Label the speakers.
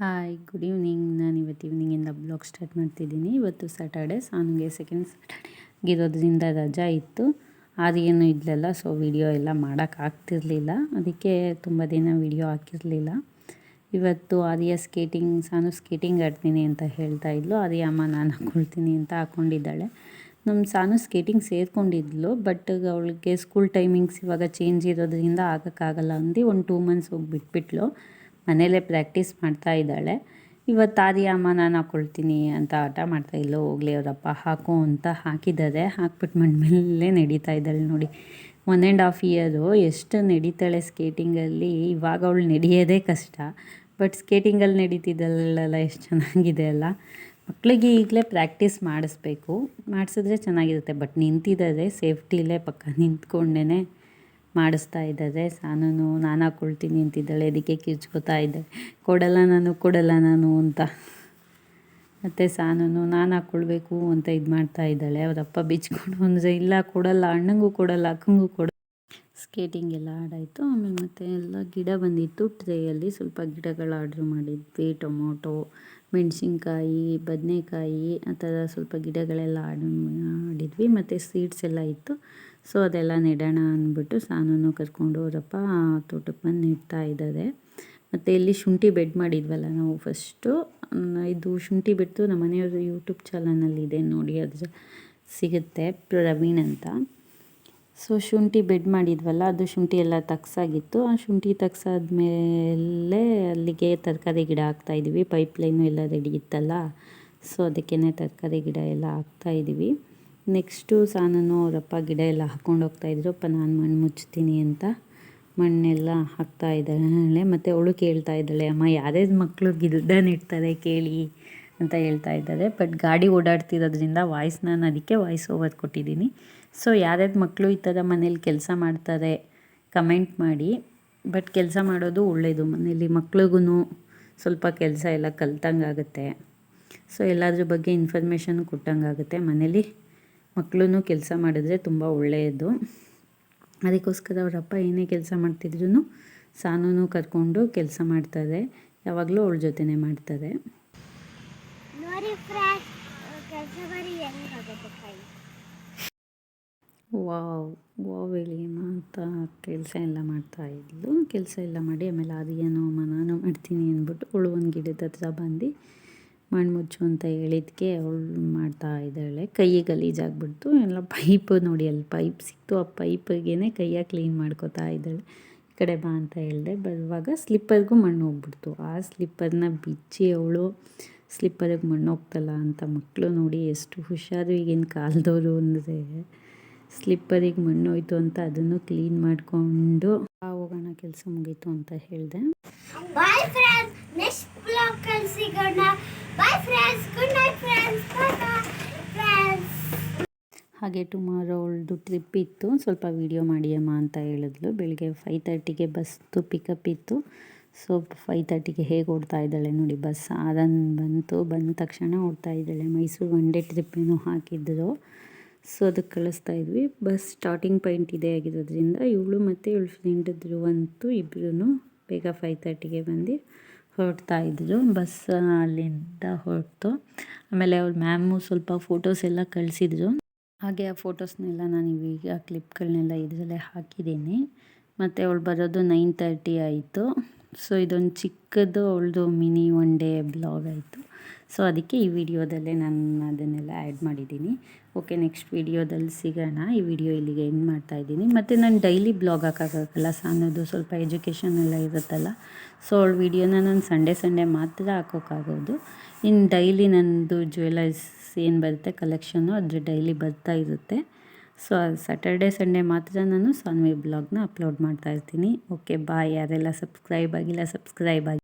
Speaker 1: Hi good evening ನಾನು ಇವತ್ತು ಈವ್ನಿಂಗಿಂದ blog start ಮಾಡ್ತಿದ್ದೀನಿ. ಇವತ್ತು ಸ್ಯಾಟರ್ಡೆ ಸಾನಿಗೆ ಸೆಕೆಂಡ್ ಸ್ಯಾಟರ್ಡೆ ಆಗಿರೋದ್ರಿಂದ ರಜಾ ಇತ್ತು. ಆದಿಯೇನು ಇದ್ಲಲ್ಲ ಸೊ ವಿಡಿಯೋ ಎಲ್ಲ ಮಾಡೋಕ್ಕಾಗ್ತಿರ್ಲಿಲ್ಲ ಅದಕ್ಕೆ ತುಂಬ ದಿನ ವಿಡಿಯೋ ಹಾಕಿರಲಿಲ್ಲ. ಇವತ್ತು ಆದಿಯ ಸ್ಕೇಟಿಂಗ್ ಸಾನು ಸ್ಕೇಟಿಂಗ್ ಆಡ್ತೀನಿ ಅಂತ ಹೇಳ್ತಾ ಇದ್ಲು. ಆದಿಯ ಅಮ್ಮ ನಾನು ಹಾಕ್ಕೊಳ್ತೀನಿ ಅಂತ ಹಾಕ್ಕೊಂಡಿದ್ದಾಳೆ ನಮ್ಮ ಸಾನು ಸ್ಕೇಟಿಂಗ್ ಸೇರಿಕೊಂಡಿದ್ಲು ಬಟ್ ಅವಳಿಗೆ ಸ್ಕೂಲ್ ಟೈಮಿಂಗ್ಸ್ ಇವಾಗ ಚೇಂಜ್ ಇರೋದ್ರಿಂದ ಆಗೋಕ್ಕಾಗಲ್ಲ ಅಂದು ಒಂದು ಟೂ ಮಂತ್ಸ್ ಹೋಗಿ ಬಿಟ್ಬಿಟ್ಲು ಮನೇಲೇ ಪ್ರಾಕ್ಟೀಸ್ ಮಾಡ್ತಾ ಇದ್ದಾಳೆ. ಇವತ್ತು ಆದಿ ಅಮ್ಮ ನಾನು ಹಾಕ್ಕೊಳ್ತೀನಿ ಅಂತ ಆಟ ಮಾಡ್ತಾ ಇಲ್ಲೋ ಹೋಗ್ಲಿ ಅವರಪ್ಪ, ಹಾಕು ಅಂತ ಹಾಕಿದ್ದಾರೆ. ಹಾಕ್ಬಿಟ್ಟು ಮೇಲೆ ನಡೀತಾ ಇದ್ದಾಳೆ ನೋಡಿ. ಒನ್ ಆ್ಯಂಡ್ ಹಾಫ್ ಇಯರು ಎಷ್ಟು ನಡೀತಾಳೆ ಸ್ಕೇಟಿಂಗಲ್ಲಿ ಇವಾಗ ಅವಳು ನಡೆಯೋದೇ ಕಷ್ಟ. ಬಟ್ ಸ್ಕೇಟಿಂಗಲ್ಲಿ ನಡೀತಿದ್ದಲ್ಲ ಎಷ್ಟು ಚೆನ್ನಾಗಿದೆ ಅಲ್ಲ. ಮಕ್ಕಳಿಗೆ ಈಗಲೇ ಪ್ರಾಕ್ಟೀಸ್ ಮಾಡಿಸ್ಬೇಕು. ಮಾಡಿಸಿದ್ರೆ ಚೆನ್ನಾಗಿರುತ್ತೆ. ಬಟ್ ನಿಂತಿದ್ದಾರೆ ಸೇಫ್ಟಿಲೇ ಪಕ್ಕ ನಿಂತ್ಕೊಂಡೇ ಮಾಡಿಸ್ತಾ ಇದ್ದಾರೆ ಸಾನೂ ನಾನು ಹಾಕ್ಕೊಳ್ತೀನಿ ಅಂತಿದ್ದಾಳೆ. ಅದಕ್ಕೆ ಕಿರ್ಚ್ಕೊತಾ ಇದ್ದಾಳೆ? ಕೊಡಲ್ಲ ನಾನು ಕೊಡಲ್ಲ ನಾನು ಅಂತ. ಮತ್ತು ಸಾನೂ ನಾನು ಹಾಕ್ಕೊಳ್ಬೇಕು ಅಂತ ಇದು ಮಾಡ್ತಾ ಇದ್ದಾಳೆ. ಅವರಪ್ಪ ಬಿಚ್ಕೊಂಡು ಅಂದರೆ ಇಲ್ಲ, ಕೊಡಲ್ಲ, ಅಣ್ಣಂಗೂ ಕೊಡಲ್ಲ, ಅಕ್ಕಂಗೂ ಕೊಡ. ಸ್ಕೇಟಿಂಗ್ ಎಲ್ಲ ಆಡಾಯಿತು. ಆಮೇಲೆ ಮತ್ತೆ ಎಲ್ಲ ಗಿಡ ಬಂದಿತ್ತು. ಟ್ರೇಯಲ್ಲಿ ಸ್ವಲ್ಪ ಗಿಡಗಳು ಆರ್ಡ್ರ್ ಮಾಡಿದ್ವಿ. ಟೊಮೊಟೊ, ಮೆಣಸಿನ್ಕಾಯಿ, ಬದನೆಕಾಯಿ, ಆ ಥರ ಸ್ವಲ್ಪ ಗಿಡಗಳೆಲ್ಲ ಆರ್ಡ್ರ್ ಮಾಡಿದ್ವಿ. ಮತ್ತು ಸೀಡ್ಸ್ ಎಲ್ಲ ಇತ್ತು. ಸೊ ಅದೆಲ್ಲ ನೆಡೋಣ ಅಂದ್ಬಿಟ್ಟು ಸಾನೂ ಕರ್ಕೊಂಡು ಅವರಪ್ಪ ತೋಟಕ್ಕೆ ಬಂದು ನೆಡ್ತಾ ಇದ್ದಾರೆ. ಮತ್ತು ಇಲ್ಲಿ ಶುಂಠಿ ಬೆಡ್ ಮಾಡಿದ್ವಲ್ಲ ನಾವು ಫಸ್ಟು ಇದು ಶುಂಠಿ ಬಿಟ್ಟು ನಮ್ಮ ಮನೆಯವ್ರದ್ದು ಯೂಟ್ಯೂಬ್ ಚಾನಲಲ್ಲಿದೆ ನೋಡಿ, ಅದು ಸಿಗುತ್ತೆ ಪ್ರವೀಣ್ ಅಂತ. ಸೊ ಶುಂಠಿ ಬೆಡ್ ಮಾಡಿದ್ವಲ್ಲ, ಅದು ಶುಂಠಿ ಎಲ್ಲ ತಗ್ಸಾಗಿತ್ತು. ಆ ಶುಂಠಿ ತಗ್ಸಾದ್ಮೇಲೆ ಅಲ್ಲಿಗೆ ತರಕಾರಿ ಗಿಡ ಹಾಕ್ತಾಯಿದ್ವಿ ಪೈಪ್ ಲೈನು ಎಲ್ಲ ರೆಡಿ ಇತ್ತಲ್ಲ. ಸೊ ಅದಕ್ಕೇ ತರಕಾರಿ ಗಿಡ ಎಲ್ಲ ಹಾಕ್ತಾಯಿದ್ವಿ ನೆಕ್ಸ್ಟು ಸಾನನು ಅವರಪ್ಪ ಗಿಡ ಎಲ್ಲ ಹಾಕ್ಕೊಂಡು ಹೋಗ್ತಾಯಿದ್ರು ಅಪ್ಪ, ನಾನು ಮಣ್ಣು ಮುಚ್ತೀನಿ ಅಂತ ಮಣ್ಣೆಲ್ಲ ಹಾಕ್ತಾ ಇದ್ದಾಳೆ. ಮತ್ತು ಅವಳು ಕೇಳ್ತಾ ಇದ್ದಾಳೆ, ಅಮ್ಮ, ಯಾರೇ ಮಕ್ಕಳು ಇಡ್ತಾರೆ ಕೇಳಿ ಅಂತ ಹೇಳ್ತಾ ಇದ್ದಾರೆ. ಬಟ್ ಗಾಡಿ ಓಡಾಡ್ತಿರೋದ್ರಿಂದ ವಾಯ್ಸ್ ನಾನು ಅದಕ್ಕೆ ವಾಯ್ಸ್ ಓವರ್ ಕೊಟ್ಟಿದ್ದೀನಿ. ಸೊ, ಯಾರ್ಯಾರು ಮಕ್ಕಳು ಈ ಥರ ಮನೇಲಿ ಕೆಲಸ ಮಾಡ್ತಾರೆ ಕಮೆಂಟ್ ಮಾಡಿ. ಬಟ್ ಕೆಲಸ ಮಾಡೋದು ಒಳ್ಳೆಯದು ಮನೇಲಿ ಮಕ್ಳಿಗೂ ಸ್ವಲ್ಪ ಕೆಲಸ ಎಲ್ಲ ಕಲ್ತಂಗಾಗುತ್ತೆ. ಸೊ, ಎಲ್ಲದ್ರ ಬಗ್ಗೆ ಇನ್ಫಾರ್ಮೇಷನ್ ಕೊಟ್ಟಂಗಾಗುತ್ತೆ ಮನೇಲಿ. ಮಕ್ಕಳು ಕೆಲಸ ಮಾಡಿದ್ರೆ ತುಂಬ ಒಳ್ಳೆಯದು. ಅದಕ್ಕೋಸ್ಕರ ಅವರಪ್ಪ ಏನೇ ಕೆಲಸ ಮಾಡ್ತಿದ್ರು ಸಾನೂ ಕರ್ಕೊಂಡು ಕೆಲಸ ಮಾಡ್ತಾರೆ. ಯಾವಾಗಲೂ ಅವಳ ಜೊತೆನೇ ಮಾಡ್ತಾರೆ. ವಾವ್ ವಾವ್ ಹೇಳಿ ಅಂತ ಕೆಲಸ ಎಲ್ಲ ಮಾಡ್ತಾ ಇದ್ಲು. ಕೆಲಸ ಎಲ್ಲ ಮಾಡಿ ಆಮೇಲೆ ಅದು ಏನೋ ನಾನು ಮಾಡ್ತೀನಿ ಅಂದ್ಬಿಟ್ಟು ಅವಳು ಒಂದು ಗಿಡದ ಹತ್ರ ಬಂದು ಮುಚ್ಚು ಅಂತ ಹೇಳಿದ್ಕೆ ಅವಳು ಮಾಡ್ತಾ ಇದ್ದಾಳೆ. ಕೈ ಗಲೀಜಾಗ್ಬಿಡ್ತು ಎಲ್ಲ ಪೈಪ್ ನೋಡಿ, ಅಲ್ಲಿ ಪೈಪ್ ಸಿಕ್ತು. ಆ ಪೈಪಿಗೆ ಕೈಯಾಗ ಕ್ಲೀನ್ ಮಾಡ್ಕೋತಾ ಇದ್ದಾಳೆ. ಈ ಕಡೆ ಬಾ ಅಂತ ಹೇಳಿದೆ. ಬರುವಾಗ ಸ್ಲಿಪ್ಪರ್ಗೂ ಮಣ್ಣು ಹೋಗ್ಬಿಡ್ತು. ಆ ಸ್ಲಿಪ್ಪರ್ನ ಬಿಚ್ಚಿ ಅವಳು ಸ್ಲಿಪ್ಪರಿಗೆ ಮಣ್ಣು ಹೋಗ್ತಲ್ಲ ಅಂತ ಮಕ್ಕಳು ನೋಡಿ ಎಷ್ಟು ಹುಷಾರು ಈಗಿನ ಕಾಲದವರು ಅಂದರೆ ಸ್ಲಿಪ್ಪರಿಗೆ ಮಣ್ಣು ಹೋಯ್ತು ಅಂತ ಅದನ್ನು ಕ್ಲೀನ್ ಮಾಡಿಕೊಂಡು ಹೋಗೋಣ, ಕೆಲಸ ಮುಗೀತು ಅಂತ ಹೇಳಿದೆ. ಹಾಗೆ ಟುಮಾರೋ ಅವಳದು ಟ್ರಿಪ್ ಇತ್ತು. ಸ್ವಲ್ಪ ವೀಡಿಯೋ ಮಾಡಿಯಮ್ಮ ಅಂತ ಹೇಳಿದ್ಲು. ಬೆಳಿಗ್ಗೆ ಫೈವ್ ತರ್ಟಿಗೆ ಬಸ್ದು ಪಿಕಪ್ ಇತ್ತು. ಸೊ ಫೈವ್ ತರ್ಟಿಗೆ ಹೇಗೆ ಓಡ್ತಾ ಇದ್ದಾಳೆ ನೋಡಿ ಬಸ್ ಆದನ್ ಬಂತು. ಬಂದ ತಕ್ಷಣ ಓಡ್ತಾ ಇದ್ದಾಳೆ. ಮೈಸೂರು ಒನ್ ಡೇ ಟ್ರಿಪ್ ಏನೋ ಹಾಕಿದ್ರು ಸೊ ಅದಕ್ಕೆ ಕಳಿಸ್ತಾ ಇದ್ವಿ. ಬಸ್ ಸ್ಟಾರ್ಟಿಂಗ್ ಪಾಯಿಂಟ್ ಇದೇ ಆಗಿರೋದ್ರಿಂದ ಇವಳು ಮತ್ತು ಇವಳು ಫ್ರೆಂಡ್ ಅಂತೂ ಇಬ್ಬರೂ ಬೇಗ ಫೈವ್ ತರ್ಟಿಗೆ ಬಂದು ಹೊರಡ್ತಾ ಇದ್ದರು ಬಸ್ ಅಲ್ಲಿಂದ ಹೊರಟು. ಆಮೇಲೆ ಅವ್ರ ಮ್ಯಾಮು ಸ್ವಲ್ಪ ಫೋಟೋಸ್ ಎಲ್ಲ ಕಳಿಸಿದ್ರು. ಹಾಗೆ ಆ ಫೋಟೋಸ್ನೆಲ್ಲ ನಾನು ಈಗ ಕ್ಲಿಪ್ಗಳನ್ನೆಲ್ಲ ಇದರಲ್ಲೇ ಹಾಕಿದ್ದೀನಿ. ಮತ್ತು ಅವಳು ಬರೋದು ನೈನ್ ತರ್ಟಿ ಆಯಿತು. ಸೊ ಇದೊಂದು ಚಿಕ್ಕದು, ಅವಳದು ಮಿನಿ ಒನ್ ಡೇ ಬ್ಲಾಗ್ ಆಯಿತು. ಸೊ ಅದಕ್ಕೆ ಈ ವಿಡಿಯೋದಲ್ಲೇ ನಾನು ಅದನ್ನೆಲ್ಲ ಆ್ಯಡ್ ಮಾಡಿದ್ದೀನಿ. ಓಕೆ ನೆಕ್ಸ್ಟ್ ವಿಡಿಯೋದಲ್ಲಿ ಸಿಗೋಣ. ಈ ವಿಡಿಯೋ ಇಲ್ಲಿಗೆ ಎಂಡ್ ಮಾಡ್ತಾ ಇದ್ದೀನಿ. ಮತ್ತು ನಾನು ಡೈಲಿ ಬ್ಲಾಗ್ ಹಾಕೋಕ್ಕಾಗಲ್ಲ ಸಾನೋದು ಸ್ವಲ್ಪ ಎಜುಕೇಷನ್ ಎಲ್ಲ ಇರುತ್ತಲ್ಲ. ಸೊ ಅವಳ ವಿಡಿಯೋನ ನಾನು ಸಂಡೇ ಸಂಡೇ ಮಾತ್ರ ಹಾಕೋಕ್ಕಾಗೋದು. ಇನ್ನು ಡೈಲಿ ನನ್ನದು ಜ್ಯುವೆಲರ್ಸ್ ಏನು ಬರುತ್ತೆ ಕಲೆಕ್ಷನ್ನು ಅದ್ರ ಡೈಲಿ ಬರ್ತಾ ಇರುತ್ತೆ. ಸೊ ಸ್ಯಾಟರ್ಡೆ ಸಂಡೇ ಮಾತ್ರ ನಾನು ಸಾನ್ವಿ ಬ್ಲಾಗ್ನ ಅಪ್ಲೋಡ್ ಮಾಡ್ತಾ ಇರ್ತೀನಿ. ಓಕೆ ಬಾಯ್ ಯಾರೆಲ್ಲ ಸಬ್ಸ್ಕ್ರೈಬ್ ಆಗಿಲ್ಲ ಸಬ್ಸ್ಕ್ರೈಬ್ ಆಗಿ